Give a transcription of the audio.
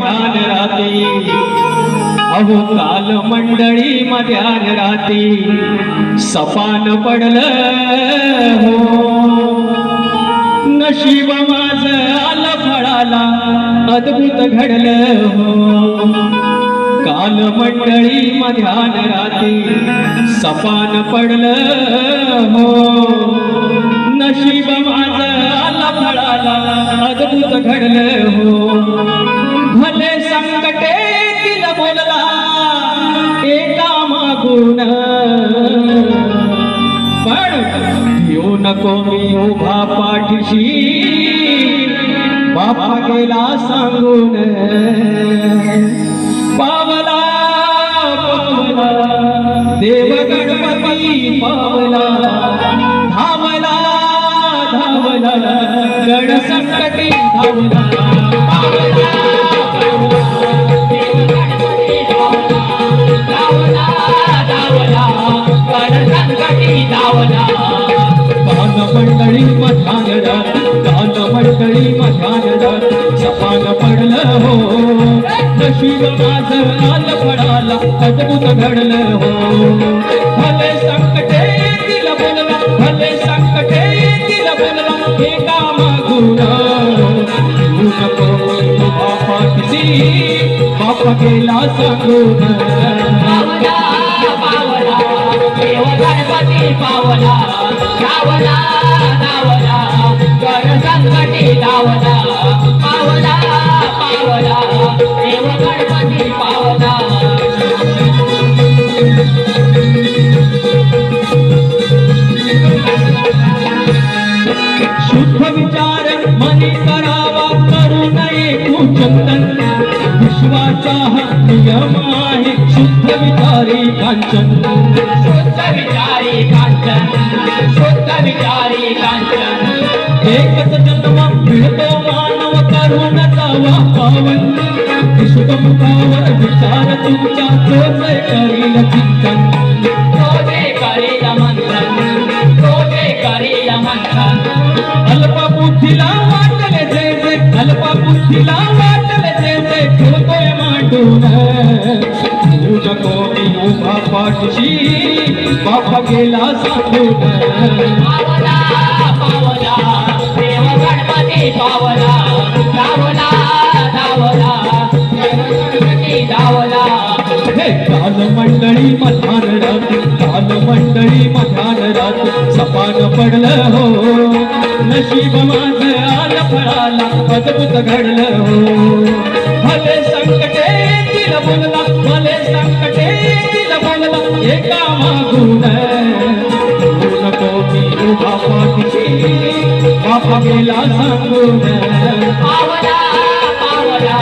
ध्यान राती अहो काल मंडळी मध्यान राती सपान पडलं हो. नशीब माझ आलं फळाला अद्भुत घडलं हो. काल मंडळी मध्यान राती सपान पडलं हो. नशीब माझ आला फळाला अद्भुत घडलं हो. पाठीशी बापा गेला सांगून पावला देव गणपती पावला धावला धावला गण संकटी धावला धावला धावला पावला कान मंडळी मधान कान मंडळी मधान सपान पडलं हो. नशीब माझं लाल पडाला अद्भुत घडलं हो. भले संकटे दिल बोलला भले संकटे दिल बोलला हे काम गेला सांगून. पावला पावला पावला विचार मनी करावा करू नये कुचंतन विश्वाचा नियम आहे शुद्ध विचारी कांचन. शुद्ध विचारी कांचन. शुद्ध विचारी कांचन. एकच जन्म मिळतो मानव करून जावा पावन विश्वमुखावर विचार तुमच्या तोच करील चिंतन. तोजे करील बुद्धीला वाटले जे ठेवतोय मांडून. तू नको मी उभा पाठशी बाप गेला सांगून. पावला पावला देव गणपती पावला धावला धावला देव गणपती धावला. हे काल मंडळी मधान रात काल मंडळी मधान रात सपान पडलं हो. नशीब माझ आल फळाला अद्भुत घडलं हो. भले संकटे दिल बोलला भले संकटे दिल बोलला एका मागून नको मी उभा पाठीशी बापा गेला सांगून पावला पावला